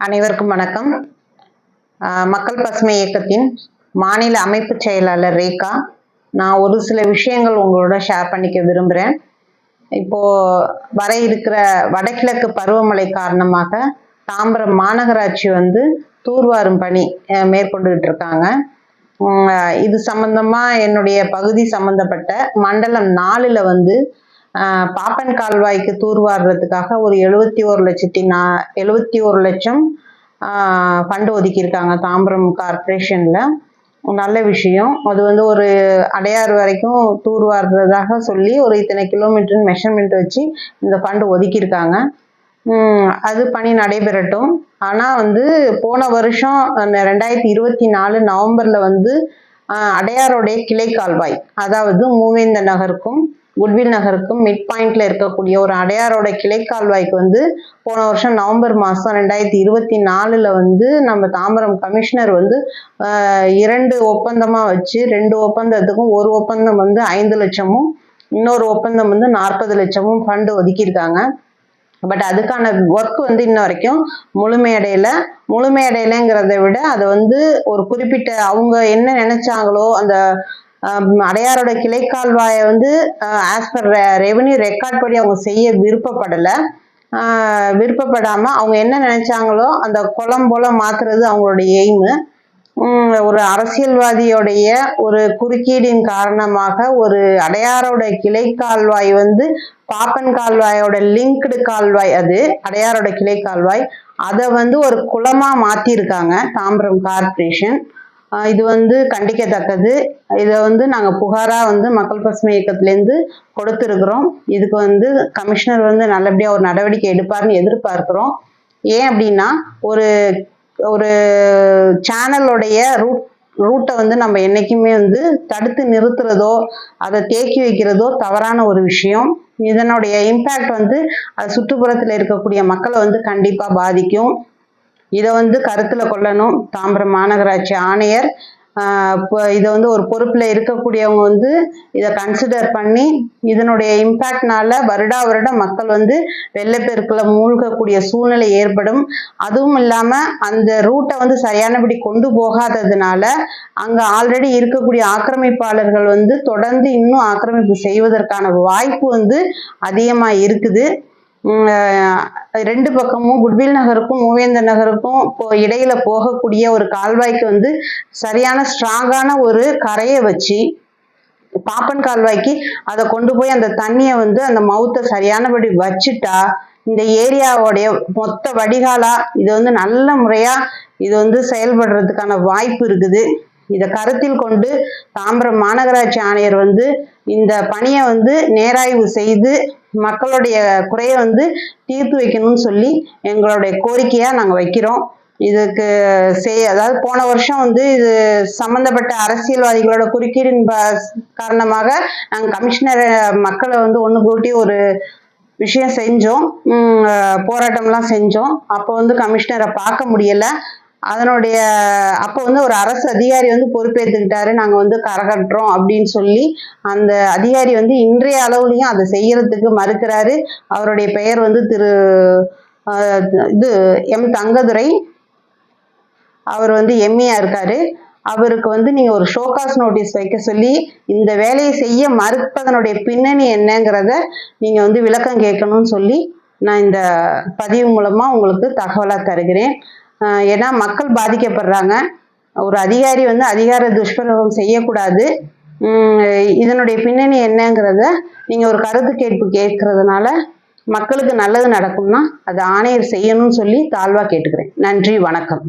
அனைவருக்கும் வணக்கம். மக்கள் பசுமை இயக்கத்தின் மாநில அமைப்பு செயலாளர் ரேகா நான் ஒரு சில விஷயங்கள் உங்களோட ஷேர் பண்ணிக்க விரும்புகிறேன் இப்போ வர இருக்கிற வடகிழக்கு பருவமழை காரணமாக தாம்பரம் மாநகராட்சி வந்து தூர்வாரும் பணி மேற்கொண்டுகிட்டு இருக்காங்க. இது சம்பந்தமா என்னுடைய பகுதி சம்பந்தப்பட்ட மண்டலம் நாலுல வந்து பாப்பன் கால்வாய்க்கு தூர்வாடுறதுக்காக ஒரு எழுபத்தி ஒரு லட்சத்தி நா எழுபத்தி ஒரு லட்சம் ஃபண்டு ஒதுக்கியிருக்காங்க தாம்பரம் கார்பரேஷனில் நல்ல விஷயம். அது வந்து ஒரு அடையாறு வரைக்கும் தூர்வாடுறதாக சொல்லி ஒரு இத்தனை கிலோமீட்டர்னு மெஷர்மெண்ட் வச்சு இந்த ஃபண்டு ஒதுக்கியிருக்காங்க. அது பணி நடைபெறட்டும். ஆனால் வந்து போன வருஷம் அந்த ரெண்டாயிரத்தி இருபத்தி நாலு நவம்பரில் வந்து அடையாரோடைய கிளை கால்வாய் அதாவது மூவேந்த நகருக்கும் குட்வில் நகருக்கும் மிட் பாயிண்ட்ல இருக்கக்கூடிய ஒரு அடையாரோட கிளை கால்வாய்க்கு வந்து போன வருஷம் நவம்பர் மாதம் ரெண்டாயிரத்தி இருபத்தி நாலுல வந்து நம்ம தாம்பரம் கமிஷனர் வந்து ஆஹ் இரண்டு ஒப்பந்தமாக வச்சு ரெண்டு ஒப்பந்தத்துக்கும் ஒரு ஒப்பந்தம் வந்து ஐந்து லட்சமும் இன்னொரு ஒப்பந்தம் வந்து நாற்பது லட்சமும் ஃபண்டு ஒதுக்கியிருக்காங்க. பட் அதுக்கான ஒர்க் வந்து இன்ன வரைக்கும் முழுமையடையில முழுமையடையலைங்கிறத விட அதை வந்து ஒரு குறிப்பிட்ட அவங்க என்ன நினைச்சாங்களோ அந்த அடையாரோட கிளைக்கால்வாயை வந்து ஆஸ் பர் ரெவன்யூ ரெக்கார்ட் படி அவங்க செய்ய விருப்பப்படலை. விருப்பப்படாமல் அவங்க என்ன நினைச்சாங்களோ அந்த குளம் போல மாத்துறது அவங்களுடைய எய்மு ஒரு அரசியல்வாதியோடைய ஒரு குறுக்கீடின் காரணமாக ஒரு அடையாரோட கிளை கால்வாய் வந்து பாப்பன் கால்வாயோட லிங்க்டு கால்வாய் அது அடையாரோட கிளை கால்வாய் அதை வந்து ஒரு குளமாக மாற்றிருக்காங்க தாம்பரம் கார்ப்பரேஷன் இது வந்து கண்டிக்கத்தக்கது. இதை வந்து நாங்கள் புகாராக வந்து மக்கள் பசுமை இயக்கத்துலேருந்து கொடுத்துருக்குறோம். இதுக்கு வந்து கமிஷனர் வந்து நல்லபடியாக ஒரு நடவடிக்கை எடுப்பார்னு எதிர்பார்க்குறோம். ஏன் அப்படின்னா ஒரு ஒரு சேனலோடைய ரூட் ரூட்டை வந்து நம்ம என்றைக்குமே வந்து தடுத்து நிறுத்துறதோ அதை தேக்கி வைக்கிறதோ தவறான ஒரு விஷயம். இதனுடைய இம்பேக்ட் வந்து அது சுற்றுப்புறத்தில் இருக்கக்கூடிய மக்களை வந்து கண்டிப்பாக பாதிக்கும். இதை வந்து கருத்தில் கொள்ளணும். தாம்பரம் மாநகராட்சி ஆணையர் இப்போ இதை வந்து ஒரு பொறுப்பில் இருக்கக்கூடியவங்க வந்து இதை கன்சிடர் பண்ணி இதனுடைய இம்பேக்ட்னால வருடா வருடம் மக்கள் வந்து வெள்ளப்பெருக்கில் மூழ்கக்கூடிய சூழ்நிலை ஏற்படும். அதுவும் இல்லாமல் அந்த ரூட்டை வந்து சரியானபடி கொண்டு போகாததுனால அங்கே ஆல்ரெடி இருக்கக்கூடிய ஆக்கிரமிப்பாளர்கள் வந்து தொடர்ந்து இன்னும் ஆக்கிரமிப்பு செய்வதற்கான வாய்ப்பு வந்து அதிகமாக இருக்குது. ரெண்டு பக்கமும் குட்வில் நகருக்கும் மூவேந்தர் நகருக்கும் இப்போ இடையில போகக்கூடிய ஒரு கால்வாய்க்கு வந்து சரியான ஸ்ட்ராங்கான ஒரு கரையை வச்சு பாப்பன் கால்வாய்க்கு அதை கொண்டு போய் அந்த தண்ணியை வந்து அந்த மவுத்தை சரியானபடி வச்சுட்டா இந்த ஏரியாவோடைய மொத்த வடிகாலா இது வந்து நல்ல முறையா இது வந்து செயல்படுறதுக்கான வாய்ப்பு இருக்குது. இதை கருத்தில் கொண்டு தாம்பரம் மாநகராட்சி ஆணையர் வந்து இந்த பணியை வந்து நேராய்வு செய்து மக்களுடைய குறைய வந்து தீர்த்து வைக்கணும்னு சொல்லி எங்களுடைய கோரிக்கையா நாங்கள் வைக்கிறோம். இதுக்கு செய் அதாவது போன வருஷம் வந்து இது சம்பந்தப்பட்ட அரசியல்வாதிகளோட குறுக்கீடின் காரணமாக நாங்கள் கமிஷனர் மக்களை வந்து ஒன்று கூட்டி ஒரு விஷயம் செஞ்சோம். போராட்டம்லாம் செஞ்சோம். அப்போ வந்து கமிஷனரை பார்க்க முடியலை. அதனுடைய அப்போ வந்து ஒரு அரசு அதிகாரி வந்து பொறுப்பேற்றுக்கிட்டாரு நாங்கள் வந்து கரகட்டுறோம் அப்படின்னு சொல்லி அந்த அதிகாரி வந்து இன்றைய அளவுலையும் அதை செய்யறதுக்கு மறுக்கிறாரு. அவருடைய பெயர் வந்து திரு இது எம் தங்கதுரை. அவர் வந்து எம்ஏயா இருக்காரு. அவருக்கு வந்து நீங்க ஒரு ஷோகாஸ் நோட்டீஸ் வைக்க சொல்லி இந்த வேலையை செய்ய மறுப்பதனுடைய பின்னணி என்னங்கிறத நீங்க வந்து விளக்கம் கேட்கணும்னு சொல்லி நான் இந்த பதிவு மூலமா உங்களுக்கு தகவலா தருகிறேன். ஏன்னா மக்கள் பாதிக்கப்படுறாங்க. ஒரு அதிகாரி வந்து அதிகார துஷ்பிரயோகம் செய்யக்கூடாது. இதனுடைய பின்னணி என்னங்கிறத நீங்கள் ஒரு கருத்து கேட்பு கேட்கறதுனால மக்களுக்கு நல்லது நடக்கும்னா அதை ஆணையர் செய்யணும்னு சொல்லி தாழ்வாக கேட்டுக்கிறேன். நன்றி வணக்கம்.